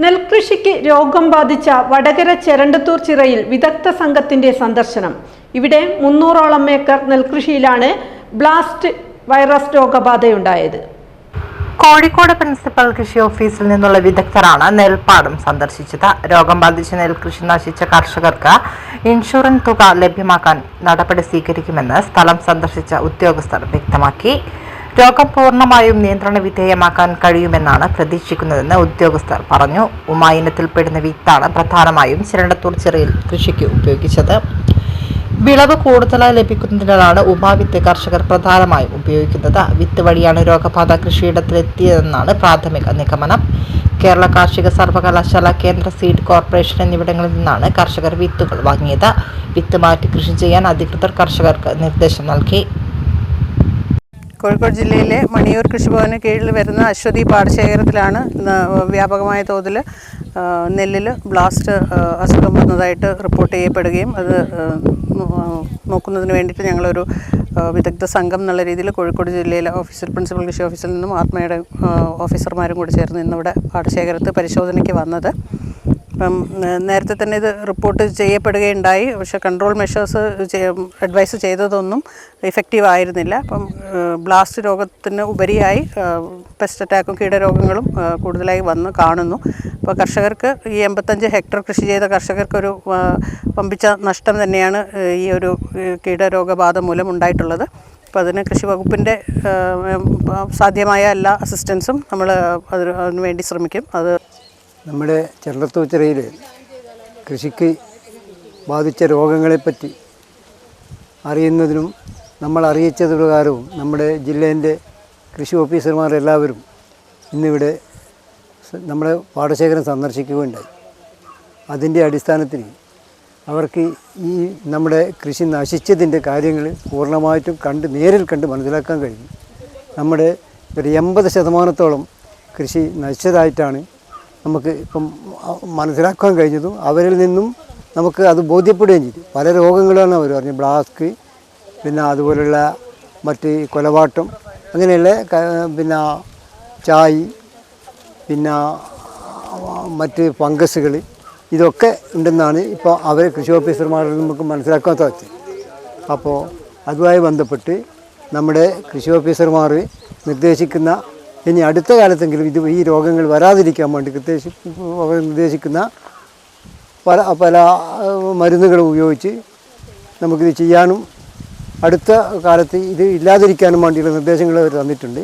നെൽകൃഷിക്ക് രോഗം ബാധിച്ച വടകര ചെരണ്ടത്തൂർ ചിറയിൽ വിദഗ്ധ സംഘത്തിന്റെ സന്ദർശനം. ഇവിടെ മുന്നൂറോളം ഏക്കർ നെൽകൃഷിയിലാണ് ബ്ലാസ്റ്റ് വൈറസ് രോഗബാധയുണ്ടായത്. കോഴിക്കോട് പ്രിൻസിപ്പൽ കൃഷി ഓഫീസിൽ നിന്നുള്ള വിദഗ്ധരാണ് നെൽപ്പാടം സന്ദർശിച്ചത്. രോഗം ബാധിച്ച് നെൽകൃഷി നശിച്ച കർഷകർക്ക് ഇൻഷുറൻസ് തുക ലഭ്യമാക്കാൻ നടപടി സ്വീകരിക്കുമെന്ന് സ്ഥലം സന്ദർശിച്ച ഉദ്യോഗസ്ഥർ വ്യക്തമാക്കി. രോഗം പൂർണമായും നിയന്ത്രണ വിധേയമാക്കാൻ കഴിയുമെന്നാണ് പ്രതീക്ഷിക്കുന്നതെന്ന് ഉദ്യോഗസ്ഥർ പറഞ്ഞു. ഉമായിനത്തിൽപ്പെടുന്ന വിത്താണ് പ്രധാനമായും ചിരണ്ടത്തൂർ ചെറിയിൽ കൃഷിക്ക് ഉപയോഗിച്ചത്. വിളവ് കൂടുതലായി ലഭിക്കുന്നതിനാണ് ഉമാവിത്ത് കർഷകർ പ്രധാനമായും ഉപയോഗിക്കുന്നത്. വിത്ത് വഴിയാണ് രോഗബാധ കൃഷിയിടത്തിലെത്തിയതെന്നാണ് പ്രാഥമിക നിഗമനം. കേരള കാർഷിക സർവകലാശാല കേന്ദ്ര സീഡ് കോർപ്പറേഷൻ എന്നിവിടങ്ങളിൽ നിന്നാണ് കർഷകർ വിത്തുകൾ വാങ്ങിയത്. വിത്ത് മാറ്റി കൃഷി ചെയ്യാൻ അധികൃതർ കർഷകർക്ക് നിർദ്ദേശം നൽകി. കോഴിക്കോട് ജില്ലയിലെ മണിയൂർ കൃഷിഭവന് കീഴിൽ വരുന്ന അശ്വതി പാടശേഖരത്തിലാണ് വ്യാപകമായ തോതിൽ നെല്ലിൽ ബ്ലാസ്റ്റ് അസുഖം വന്നതായിട്ട് റിപ്പോർട്ട് ചെയ്യപ്പെടുകയും അത് നോക്കുന്നതിന് വേണ്ടിയിട്ട് ഞങ്ങളൊരു വിദഗ്ധ സംഘം എന്നുള്ള രീതിയിൽ കോഴിക്കോട് ജില്ലയിലെ ഓഫീസർ പ്രിൻസിപ്പൽ കൃഷി ഓഫീസിൽ നിന്നും ആത്മയുടെ ഓഫീസർമാരും കൂടി ചേർന്ന് ഇന്നിവിടെ പാടശേഖരത്ത് പരിശോധനയ്ക്ക് വന്നത്. അപ്പം നേരത്തെ തന്നെ ഇത് റിപ്പോർട്ട് ചെയ്യപ്പെടുകയുണ്ടായി. പക്ഷേ കൺട്രോൾ മെഷേഴ്സ് അഡ്വൈസ് ചെയ്തതൊന്നും ഇഫക്റ്റീവ് ആയിരുന്നില്ല. അപ്പം ബ്ലാസ്റ്റ് രോഗത്തിന് ഉപരിയായി പെസ്റ്റ് അറ്റാക്കും കീടരോഗങ്ങളും കൂടുതലായി വന്ന് കാണുന്നു. അപ്പോൾ കർഷകർക്ക് ഈ എൺപത്തഞ്ച് ഹെക്ടർ കൃഷി ചെയ്ത കർഷകർക്കൊരു പമ്പിച്ച നഷ്ടം തന്നെയാണ് ഈ ഒരു കീടരോഗബാധ മൂലം ഉണ്ടായിട്ടുള്ളത്. അപ്പോൾ അതിന് കൃഷി വകുപ്പിന്റെ സാധ്യമായ എല്ലാ അസിസ്റ്റൻസും നമ്മൾ അതിന് വേണ്ടി ശ്രമിക്കും. അത് നമ്മുടെ ചെറുത്തൂച്ചിറയിൽ കൃഷിക്ക് ബാധിച്ച രോഗങ്ങളെപ്പറ്റി അറിയുന്നതിനും നമ്മൾ അറിയിച്ചത് പ്രകാരവും നമ്മുടെ ജില്ലേന്റെ കൃഷി ഓഫീസർമാർ എല്ലാവരും ഇന്നിവിടെ നമ്മുടെ പാടശേഖരം സന്ദർശിക്കുകയുണ്ടായി. അതിന്റെ അടിസ്ഥാനത്തിൽ അവർക്ക് ഈ നമ്മുടെ കൃഷി നശിച്ചതിന്റെ കാര്യങ്ങൾ പൂർണമായിട്ടും കണ്ട് നേരിൽ കണ്ട് മനസ്സിലാക്കാൻ കഴിഞ്ഞു നമ്മുടെ ഒരു എൺപത് ശതമാനത്തോളം കൃഷി നശിച്ചതായിട്ടാണ് നമുക്ക് ഇപ്പം മനസ്സിലാക്കാൻ കഴിഞ്ഞതും അവരിൽ നിന്നും നമുക്ക് അത് ബോധ്യപ്പെടുകയും ചെയ്തു. പല രോഗങ്ങളാണ് അവർ പറഞ്ഞത് ബ്ലാസ്ക് പിന്നെ അതുപോലുള്ള മറ്റ് കൊലപാട്ടം അങ്ങനെയുള്ള പിന്നെ ചായ് പിന്നെ മറ്റ് ഫംഗസുകൾ ഇതൊക്കെ ഉണ്ടെന്നാണ് ഇപ്പോൾ അവർ കൃഷി ഓഫീസർമാരിൽ നമുക്ക് മനസ്സിലാക്കാൻ സാധിച്ചത്. അപ്പോൾ അതുമായി ബന്ധപ്പെട്ട് നമ്മുടെ കൃഷി ഓഫീസർമാർ നിർദ്ദേശിക്കുന്ന ഇനി അടുത്ത കാലത്തെങ്കിലും ഇത് ഈ രോഗങ്ങൾ വരാതിരിക്കാൻ വേണ്ടി നിർദ്ദേശി നിർദ്ദേശിക്കുന്ന പല പല മരുന്നുകൾ ഉപയോഗിച്ച് നമുക്കിത് ചെയ്യാനും അടുത്ത കാലത്ത് ഇത് ഇല്ലാതിരിക്കാനും വേണ്ടിയുള്ള നിർദ്ദേശങ്ങൾ അവർ തന്നിട്ടുണ്ട്.